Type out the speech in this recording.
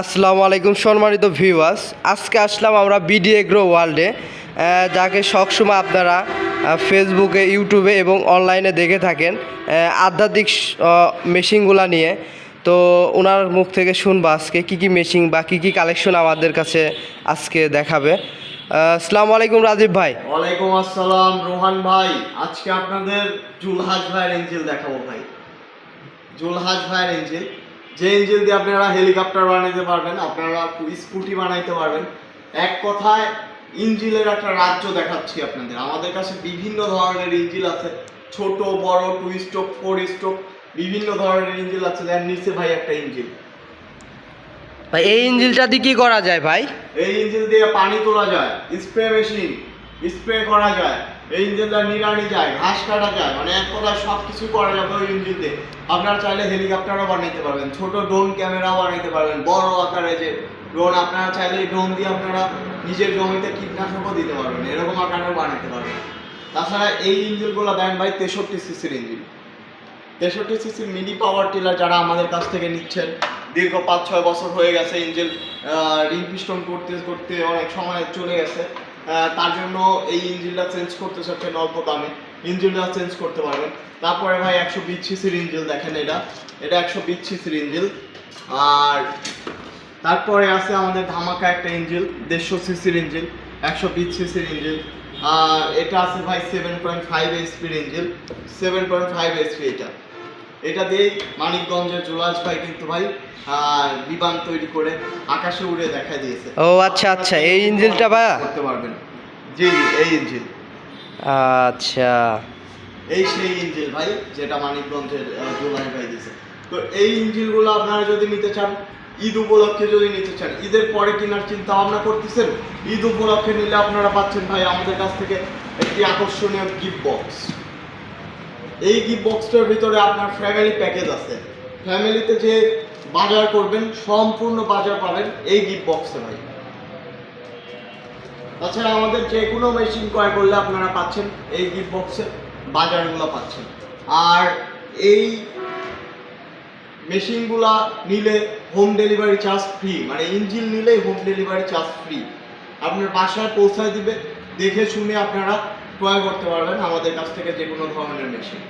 আসসালামু আলাইকুম সম্মানিত ভিউয়ার্স আজকে আসলাম আমরা বিডি এগ্রো ওয়ার্ল্ডে যাকে সবসময় আপনারা ফেসবুকে ইউটিউবে এবং অনলাইনে দেখে থাকেন আধ্যাত্মিক মেশিনগুলো নিয়ে। তো ওনার মুখ থেকে শুনব আজকে কী কী মেশিন বা কী কী কালেকশন আমাদের কাছে আজকে দেখাবে। আসসালামু আলাইকুম রাজীব ভাই। ওয়ালাইকুম আসসালাম, রোহান ভাই। আজকে আপনাদের জুলহাজ ভাইয়ের এঞ্জেল দেখাবো ভাই। জুলহাজ ভাইয়ের এঞ্জেল যে এঞ্জেল দিয়ে আপনারা হেলিকপ্টার বানাইতে পারবেন আপনারা স্কুটি বানাইতে পারবেন এক কথায় ইঞ্জিলের একটা রাজ্য দেখাচ্ছি আপনাদের। আমাদের কাছে বিভিন্ন ধরনের ইঞ্জিল আছে ছোট বড় টু স্ট্রোক ফোর স্ট্রোক বিভিন্ন ধরনের ইঞ্জিল আছে এর নিচে ভাই একটা ইঞ্জিল। ভাই এই ইঞ্জিলটা দিয়ে কি করা যায় ভাই? এই ইঞ্জিল দিয়ে পানি তোলা যায় স্প্রে মেশিন স্প্রে করা যায়, এই ইঞ্জিনটা নিড়ানি যায়, ঘাস কাটা যায় মানে এক কথায় সব কিছু করা যাবে ওই ইঞ্জিন দিয়ে আপনারা চাইলে হেলিকপ্টারও বানাইতে পারবেন, ছোট ড্রোন ক্যামেরাও বানাইতে পারবেন, বড় আকারে যে ড্রোন, আপনারা চাইলে ড্রোন দিয়ে আপনারা নিজের জমিতে কীটনাশকও দিতে পারবেন, এরকম আকারেও বানাইতে পারবেন। তাছাড়া এই ইঞ্জিনগুলো দেন ভাই তেষট্টি সিসির ইঞ্জিন। তেষট্টি সিসির মিনি পাওয়ার টিলার যারা আমাদের কাছ থেকে নিচ্ছেন, দীর্ঘ পাঁচ ছয় বছর হয়ে গেছে ইঞ্জিন রিং পিস্টন করতে করতে অনেক সময় চলে গেছে। তার জন্য এই ইঞ্জিনটা চেঞ্জ করতে চাচ্ছেন অল্প দামে। ইঞ্জিনটা চেঞ্জ করতে পারবেন। তারপরে ভাই, একশো বিশ সিসির ইঞ্জিন দেখেন এটা। এটা একশো বিশ সিসির ইঞ্জিন আর তারপরে আছে আমাদের ধামাকা একটা ইঞ্জিন দেড়শো সিসির ইঞ্জিন একশো বিশ সিসির ইঞ্জিন আর এটা আছে ভাই seven point five এইচপির engine seven point five HP এটা। এটা দিয়েই মানিকগঞ্জের জুলাস ভাই কিন্তু ভাই বিমান তৈরি করে আকাশে উড়ে দেখা দিয়েছে। ও আচ্ছা আচ্ছা এই ইঞ্জিলটা ভাইয়া করতে পারবেন। জি জি এই ইঞ্জিন আচ্ছা। এই সেই ইঞ্জিন ভাই যেটা মানিকগঞ্জের জুলাই ভাই দিয়েছে। তো এই ইঞ্জিনগুলো আপনারা যদি নিতে চান ঈদ উপলক্ষে যদি নিতে চান ঈদের পরে কেনার চিন্তা ভাবনা করতেছেন ঈদ উপলক্ষে নিলে আপনারা পাচ্ছেন ভাই আমাদের কাছ থেকে একটি আকর্ষণীয় গিফট বক্স এই গিফট বক্সটার ভিতরে আপনার ফ্যামিলি প্যাকেজ আছে। ফ্যামিলিতে যে বাজার করবেন, সম্পূর্ণ বাজার পাবেন এই গিফট বক্সে ভাই। তাছাড়া আমাদের যে কোনো মেশিন ক্রয় করলে আপনারা পাচ্ছেন, এই গিফট বক্সে বাজারগুলো পাচ্ছেন। আর এই মেশিনগুলা নিলে হোম ডেলিভারি চার্জ ফ্রি মানে ইঞ্জিন নিলেই হোম ডেলিভারি চার্জ ফ্রি আপনার বাসায় পৌঁছায় দিবে, দেখে শুনে আপনারা ক্রয় করতে পারবেন আমাদের কাছ থেকে যে কোনো ধরনের মেশিন